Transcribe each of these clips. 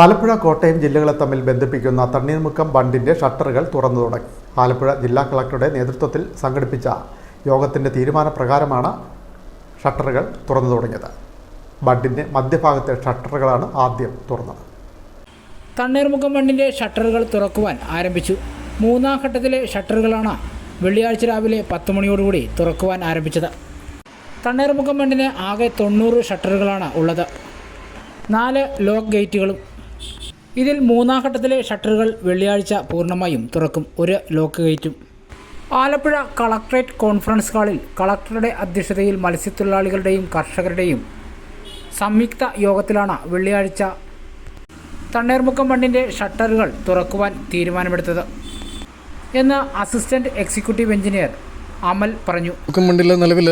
ആലപ്പുഴ കോട്ടയം ജില്ലകളെ തമ്മിൽ ബന്ധിപ്പിക്കുന്ന തണ്ണീർമുക്കം ബണ്ടിന്റെ ഷട്ടറുകൾ തുറന്നു തുടങ്ങി. ആലപ്പുഴ ജില്ലാ കളക്ടറുടെ നേതൃത്വത്തിൽ സംഘടിപ്പിച്ച യോഗത്തിന്റെ തീരുമാനപ്രകാരമാണ് ഷട്ടറുകൾ തുറന്നു തുടങ്ങിയത്. ബണ്ടിന്റെ മധ്യഭാഗത്തെ ഷട്ടറുകളാണ് ആദ്യം തുറന്നത്. തണ്ണീർമുക്കം ബണ്ടിന്റെ ഷട്ടറുകൾ തുറക്കുവാൻ ആരംഭിച്ചു. മൂന്നാം ഘട്ടത്തിലെ ഷട്ടറുകളാണ് വെള്ളിയാഴ്ച രാവിലെ പത്ത് മണിയോടുകൂടി തുറക്കുവാൻ ആരംഭിച്ചത്. തണ്ണീർമുക്കം ബണ്ടിന് ആകെ തൊണ്ണൂറ് ഷട്ടറുകളാണ് ഉള്ളത്. നാല് ലോക്ക് ഗേറ്റുകളും ഇതിൽ മൂന്നാം ഘട്ടത്തിലെ ഷട്ടറുകൾ വെള്ളിയാഴ്ച പൂർണമായും തുറക്കും. ഒരു ലോക്ക് ഗേറ്റും. ആലപ്പുഴ കളക്ട്രേറ്റ് കോൺഫറൻസ് ഹാളിൽ കളക്ടറുടെ അധ്യക്ഷതയിൽ മത്സ്യത്തൊഴിലാളികളുടെയും കർഷകരുടെയും സംയുക്ത യോഗത്തിലാണ് വെള്ളിയാഴ്ച തണ്ണീർമുക്കം ബണ്ടിന്റെ ഷട്ടറുകൾ തുറക്കുവാൻ തീരുമാനമെടുത്തത്. എന്ന് അസിസ്റ്റന്റ് എക്സിക്യൂട്ടീവ് എഞ്ചിനീയർ അമൽ പറഞ്ഞു. മണ്ടിൽ നിലവിൽ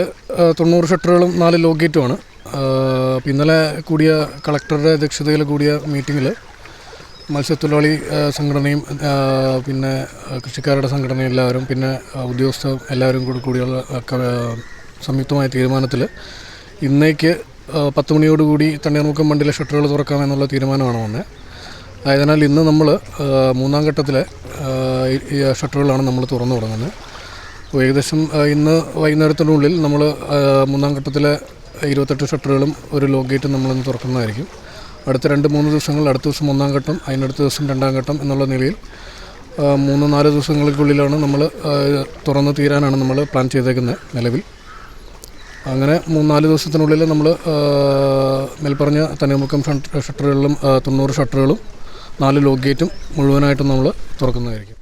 തൊണ്ണൂറ് ഷട്ടറുകളും നാല് ലോഗേറ്റുമാണ് ഇന്നലെ കൂടിയ കളക്ടറുടെ അധ്യക്ഷതയിൽ കൂടിയ മീറ്റിങ്ങിൽ മത്സ്യത്തൊഴിലാളി സംഘടനയും പിന്നെ കൃഷിക്കാരുടെ സംഘടനയും എല്ലാവരും പിന്നെ ഉദ്യോഗസ്ഥ എല്ലാവരും കൂടി കൂടിയുള്ള സംയുക്തമായ തീരുമാനത്തിൽ ഇന്നേക്ക് പത്ത് മണിയോടുകൂടി തണ്ണീർമുക്കം മണ്ടിലെ ഷട്ടറുകൾ തുറക്കാമെന്നുള്ള തീരുമാനമാണ് വന്നത് ആയതിനാൽ ഇന്ന് നമ്മൾ മൂന്നാം ഘട്ടത്തിലെ ഷട്ടറുകളാണ് നമ്മൾ തുറന്നു തുടങ്ങുന്നത് ഏകദേശം ഇന്ന് വൈകുന്നേരത്തിനുള്ളിൽ നമ്മൾ മൂന്നാം ഘട്ടത്തിലെ ഇരുപത്തെട്ട് ഷട്ടറുകളും ഒരു ലോക്ക് ഗേറ്റും നമ്മളിന്ന് തുറക്കുന്നതായിരിക്കും. അടുത്ത രണ്ട് മൂന്ന് ദിവസങ്ങൾ അടുത്ത ദിവസം ഒന്നാം ഘട്ടം അതിനടുത്ത ദിവസം രണ്ടാം ഘട്ടം എന്നുള്ള നിലയിൽ മൂന്ന് നാല് ദിവസങ്ങൾക്കുള്ളിലാണ് നമ്മൾ തുറന്ന് തീരാനാണ് നമ്മൾ പ്ലാൻ ചെയ്തേക്കുന്നത് നിലവിൽ. അങ്ങനെ മൂന്ന് നാല് ദിവസത്തിനുള്ളിൽ നമ്മൾ മേൽപ്പറഞ്ഞ തനിമുക്കം ഷട്ടറുകളിലും തൊണ്ണൂറ് ഷട്ടറുകളും നാല് ലോക്ക് ഗേറ്റും മുഴുവനായിട്ടും നമ്മൾ തുറക്കുന്നതായിരിക്കും.